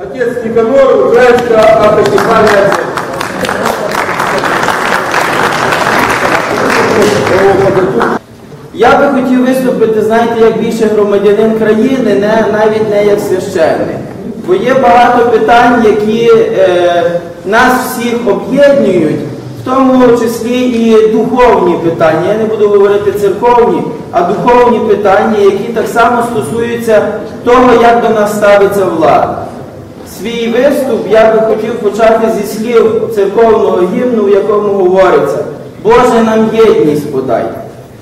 Отец Никанор, Украинская автокефальная церковь. Я би хотів виступити, знаєте, як більше громадянин країни, не, навіть не як священник. Бо є багато питань, які е, нас всіх об'єднують, в тому числі і духовні питання. Я не буду говорити церковні, а духовні питання, які так само стосуються того, як до нас ставиться влада. Свій виступ я би хотів почати зі слів церковного гімну, в якому говориться, Боже нам єдність подай.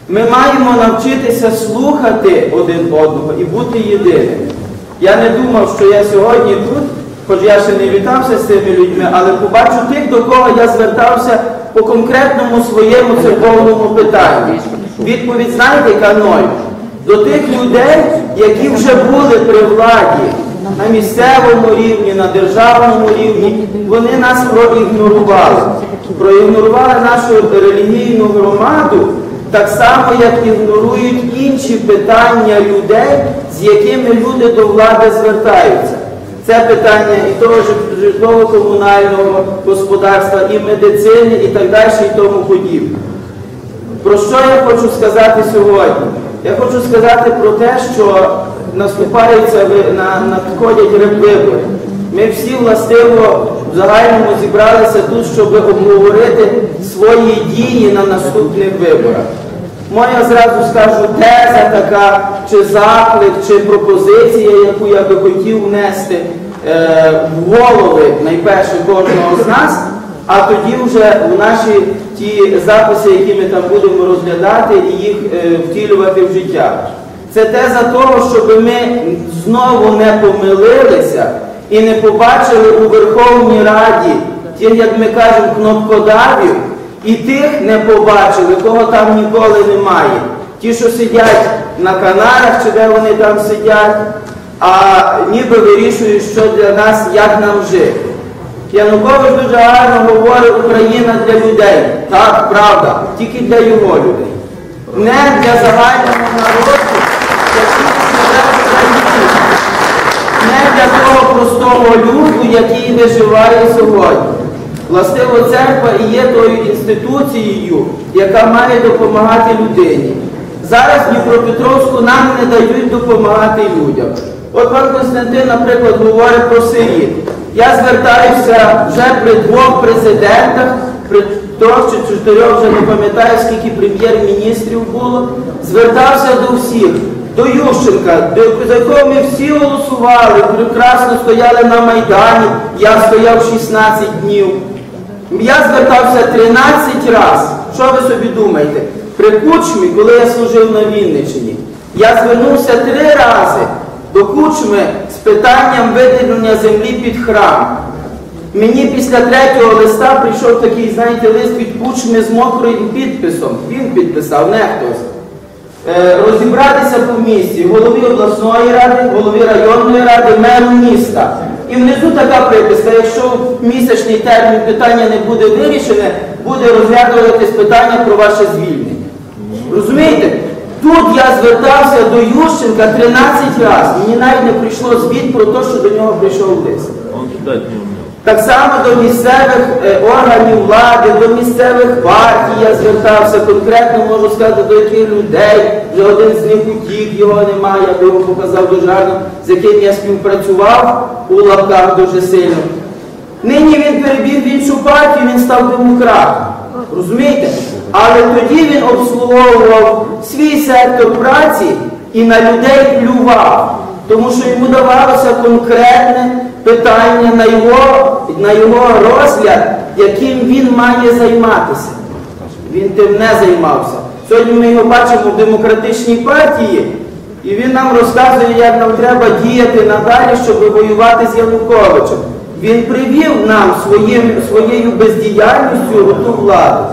Ми маємо навчитися слухати один одного і бути єдиним. Я не думав, що я сьогодні тут, хоч я ще не вітався з цими людьми, але побачу тих, до кого я звертався по конкретному своєму церковному питанню. Відповідь знаєте, яка ноль? До тих людей, які вже були при владі на місцевому рівні, на державному рівні, вони нас проігнорували. Проігнорували нашу релігійну громаду, так само, як ігнорують інші питання людей, з якими люди до влади звертаються. Це питання і того житлово-комунального господарства, і медицини, і так далі, і тому подібне. Про що я хочу сказати сьогодні? Я хочу сказати про те, що наступаються на, надходять вибори. Ми всі властиво в загальному зібралися тут, щоб обговорити свої дії на наступних виборах. Моя зразу скажу теза така, чи заклик, чи пропозиція, яку я би хотів внести е, в голови найперше кожного з нас, а тоді вже в наші ті записи, які ми там будемо розглядати і їх е, втілювати в життя. Це теза того, щоб ми знову не помилилися і не побачили у Верховній Раді тих, як ми кажемо, кнопкодавів, і тих не побачили, кого там ніколи немає. Ті, що сидять на Канарах, чи де вони там сидять, а ніби вирішують, що для нас, як нам жити. Янукович дуже гарно говорить Україна для людей. Так, правда, тільки для його людей. Не для загального народу, Не для того простого люду, який виживає сьогодні. Властиво церква і є тою інституцією, яка має допомагати людині. Зараз Дніпропетровську нам не дають допомагати людям. От пан Константин, наприклад, говорить про сиріт. Я звертаюся вже при двох президентах, при трьох чи чотирьох, вже не пам'ятаю, скільки прем'єр-міністрів було, звертався до всіх. До Ющенка, за якого ми всі голосували, прекрасно стояли на Майдані, я стояв 16 днів. Я звертався 13 разів. Що ви собі думаєте? При Кучмі, коли я служив на Вінниччині, я звернувся три рази до Кучми з питанням виділення землі під храм. Мені після третього листа прийшов такий, знаєте, лист від Кучми з мокрим підписом. Він підписав, не хтось. Е, розібратися по місті, голові обласної ради, голові районної ради, меру міста. І внизу така приписка, якщо в місячний термін питання не буде вирішене, буде розглядуватись питання про ваше звільнення. Розумієте? Тут я звертався до Ющенка 13 разів. Мені навіть не прийшло звіт про те, що до нього прийшов лист. Так само до місцевих е, органів влади, до місцевих партій я звертався, конкретно можу сказати, до яких людей, вже один з них утік, його немає, я би його показав дуже гарно, з яким я співпрацював у лапках дуже сильно. Нині він перебіг в іншу партію, він став демократом. Розумієте? Але тоді він обслуговував свій сектор праці і на людей плював, тому що йому давалося конкретне питання на його, на його розгляд, яким він має займатися. Він тим не займався. Сьогодні ми його бачимо в демократичній партії, і він нам розказує, як нам треба діяти надалі, щоб воювати з Януковичем. Він привів нам своїм, своєю бездіяльністю ту владу.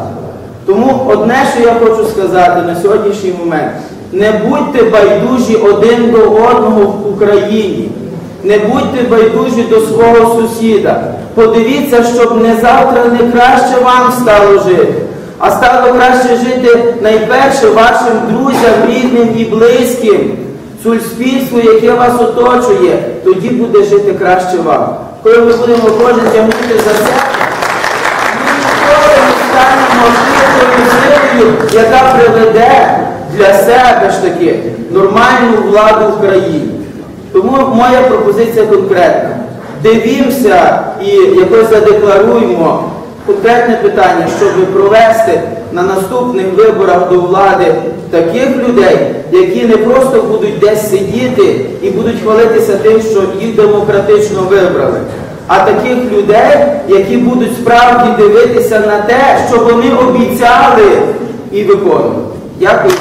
Тому одне, що я хочу сказати на сьогоднішній момент, не будьте байдужі один до одного в Україні. Не будьте байдужі до свого сусіда. Подивіться, щоб не завтра не краще вам стало жити, а стало краще жити найперше вашим друзям, рідним і близьким, суспільству, яке вас оточує. тоді буде жити краще вам. Коли ми будемо кожен тягнути за себе, ми ніколи не станемо тихою силою, яка приведе для себе ж таки нормальну владу в країні. Тому моя пропозиція конкретна. Дивімося і якось задекларуємо конкретне питання, щоб провести на наступних виборах до влади таких людей, які не просто будуть десь сидіти і будуть хвалитися тим, що їх демократично вибрали, а таких людей, які будуть справді дивитися на те, що вони обіцяли і виконували. Дякую.